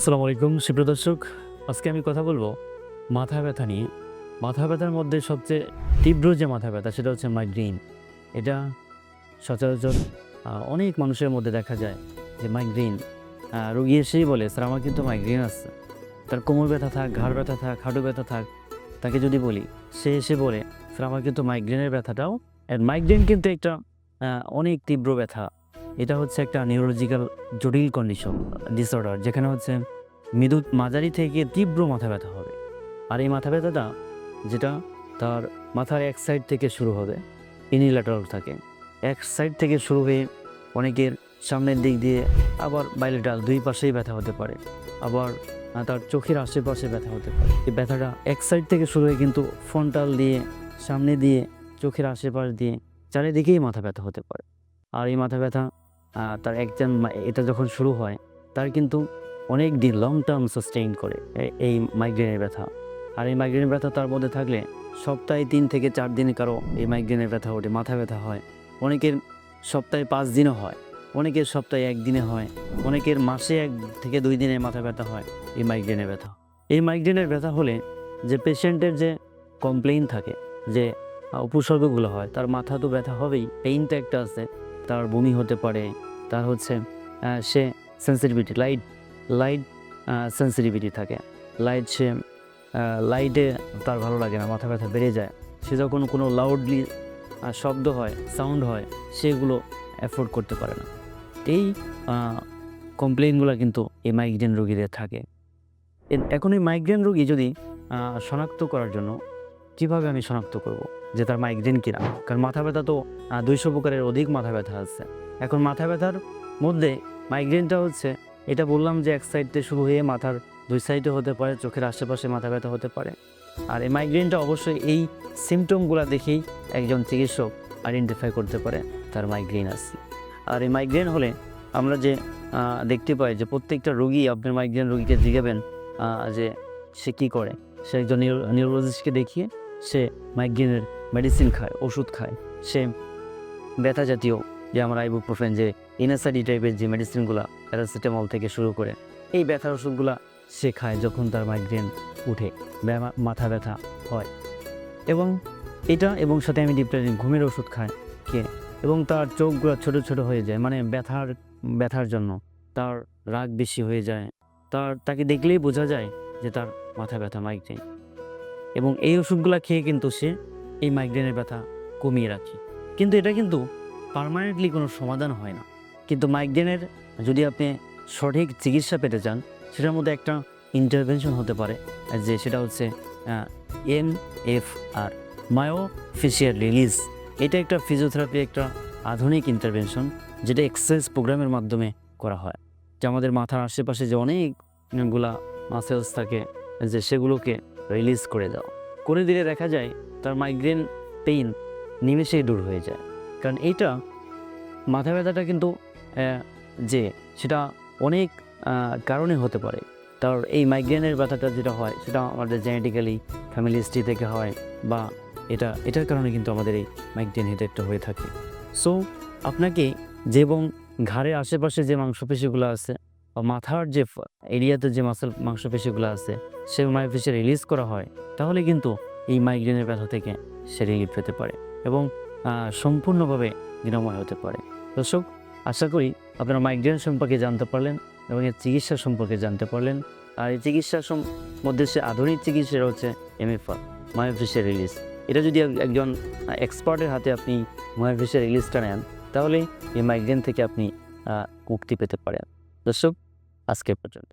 আসসালামু আলাইকুম, সুপ্রিয় দর্শক। আজকে আমি কথা বলব মাথা ব্যথা নিয়ে। মাথা ব্যথার মধ্যে সবচেয়ে তীব্র যে মাথা ব্যথা, সেটা হচ্ছে মাইগ্রেন এটা সচরাচর অনেক মানুষের মধ্যে দেখা যায় যে মাইগ্রেন রোগী এসেই বলে, স্যার, আমার কিন্তু মাইগ্রেন আসছে তার কোমর ব্যথা থাক, ঘাড় ব্যথা থাক, হাঁটু ব্যথা থাক। তাকে যদি বলি, সে এসে বলে, স্যার, আমার কিন্তু মাইগ্রেনের ব্যথাটাও। মাইগ্রেন কিন্তু একটা অনেক তীব্র ব্যথা। এটা হচ্ছে একটা নিউরোলজিক্যাল জটিল কন্ডিশন ডিসঅর্ডার যেখানে হচ্ছে মৃদু মাঝারি থেকে তীব্র মাথা ব্যথা হবে। আর এই মাথা ব্যথাটা, যেটা তার মাথার এক সাইড থেকে শুরু হবে ইনিল্যাটারাল থাকে। এক সাইড থেকে শুরু হয়ে অনেকের সামনের দিক দিয়ে আবার বাইলেটাল দুই পাশেই ব্যথা হতে পারে। আবার তার চোখের আশেপাশে ব্যথা হতে পারে। এই ব্যথাটা এক সাইড থেকে শুরু হয়ে কিন্তু ফ্রন্টাল দিয়ে, সামনে দিয়ে, চোখের আশেপাশ দিয়ে, চারিদিকেই মাথা ব্যথা হতে পারে। আর এই মাথা ব্যথা তার একজন এটা যখন শুরু হয়, তার কিন্তু অনেক দিন লং টার্ম সাস্টেইন করে এই মাইগ্রেনের ব্যথা। আর এই মাইগ্রেনের ব্যথা তার মধ্যে থাকলে সপ্তাহে তিন থেকে চার দিনে কারও এই মাইগ্রেনের ব্যথা ওঠে, মাথা ব্যথা হয়। অনেকের সপ্তাহে পাঁচ দিনও হয়, অনেকের সপ্তাহে একদিনে হয়, অনেকের মাসে এক থেকে দুই দিনে মাথা ব্যথা হয় এই মাইগ্রেনের ব্যথা। এই মাইগ্রেনের ব্যথা হলে যে পেশেন্টের যে কমপ্লেইন থাকে, যে উপসর্গগুলো হয়, তার মাথা তো ব্যথা হবেই পেইন তো একটা আছে তার বমি হতে পারে। তার হচ্ছে সে সেন্সিটিভিটি লাইট লাইট সেন্সিটিভিটি থাকে। লাইট সে লাইটে তার ভালো লাগে না, মাথা ব্যথা বেড়ে যায়। সে যখন কোনো লাউডলি শব্দ হয় সাউন্ড হয়, সেগুলো অ্যাফোর্ড করতে পারে না। এই কমপ্লেনগুলো কিন্তু এই মাইগ্রেন রোগীদের থাকে। এখন এই মাইগ্রেন রোগী যদি শনাক্ত করার জন্য, কীভাবে আমি শনাক্ত করব? যে তার মাইগ্রেন কিনা। কারণ মাথা ব্যথা তো দুইশো প্রকারের অধিক মাথা ব্যথা আছে। এখন মাথা ব্যথার মধ্যে মাইগ্রেনটা হচ্ছে এটা বললাম যে এক সাইড শুরু হয়ে মাথার দুই সাইডে হতে পারে চোখের আশেপাশে মাথা ব্যথা হতে পারে। আর এই মাইগ্রেনটা অবশ্যই এই সিমটমগুলো দেখেই একজন চিকিৎসক আইডেন্টিফাই করতে পারে তার মাইগ্রেন আছে। আর এই মাইগ্রেন হলে আমরা যে দেখতে পাই যে প্রত্যেকটা রোগী আপনার মাইগ্রেন রোগীকে আহ, যে সে কী করে? সে একজন নিউরোলজিস্টকে দেখিয়ে সে মাইগ্রেনের মেডিসিন খায়, ওষুধ খায়। সে ব্যথা জাতীয়, যে আমরা আইবুপ্রোফেন, যে ইনাসাইডি টাইপের যে মেডিসিনগুলো প্যারাসিটামল থেকে শুরু করে, এই ব্যথার ওষুধগুলো সে খায় যখন তার মাইগ্রেন উঠে মাথা ব্যথা হয়। এবং এটা এবং সাথে আমি ডিপ্রেশন, ঘুমের ওষুধ খায় কে, এবং তার চোখগুলো ছোট ছোট হয়ে যায় মানে ব্যথার ব্যথার জন্য তার রাগ বেশি হয়ে যায়। তার, তাকে দেখলেই বোঝা যায় যে তার মাথা ব্যথা, মাইগ্রেন। এবং এই ওষুধগুলো খেয়ে কিন্তু সে এই মাইগ্রেনের ব্যথা কমিয়ে রাখে। কিন্তু এটা কিন্তু পার্মানেন্টলি কোনো সমাধান হয় না। কিন্তু মাইগ্রেনের যদি আপনি সঠিক চিকিৎসা পেতে চান, সেটার মধ্যে একটা ইন্টারভেনশন হতে পারে, যে সেটা হচ্ছে M F R myofascial release এটা একটা ফিজিওথেরাপি একটা আধুনিক ইন্টারভেনশন যেটা এক্সারসাইজ প্রোগ্রামের মাধ্যমে করা হয়। যে আমাদের মাথার আশেপাশে যে অনেকগুলা মাসেলস থাকে, যে সেগুলোকে রিলিজ করে দাও। করে দিলে দেখা যায় তার মাইগ্রেন পেইন নিমেষেই দূর হয়ে যায়। কারণ এইটা মাথা ব্যথাটা কিন্তু যে সেটা অনেক কারণে হতে পারে। তার এই মাইগ্রেনের ব্যথাটা যেটা হয় সেটা আমাদের জেনেটিক্যালি ফ্যামিলি হিস্ট্রি থেকে হয় বা এটা, এটার কারণে কিন্তু আমাদের এই মাইগ্রেন হেডেকটা হয়ে থাকে। সো আপনাকে যে এবং ঘাড়ের আশেপাশে যে মাংসপেশিগুলো আছে মাথার যে এরিয়াতে যে মাসেল মাংসপেশিগুলো আছে, সে মাংসপেশি রিলিজ করা হয়, তাহলে কিন্তু এই মাইগ্রেনের ব্যথা থেকে সে রিলিফ পেতে পারে এবং সম্পূর্ণভাবে নিরাময় হতে পারে। দর্শক, আশা করি আপনারা মাইগ্রেন সম্পর্কে জানতে পারলেন এবং এর চিকিৎসা সম্পর্কে জানতে পারলেন। আর এই চিকিৎসার মধ্যে সে আধুনিক চিকিৎসা হচ্ছে এমএফআর মায়োফিসের রিলিজ এটা যদি একজন এক্সপার্টের হাতে আপনি মায়োফিসের রিলিজটা নেন, তাহলে এই মাইগ্রেন থেকে আপনি মুক্তি পেতে পারেন। দর্শক আজকে পর্যন্ত।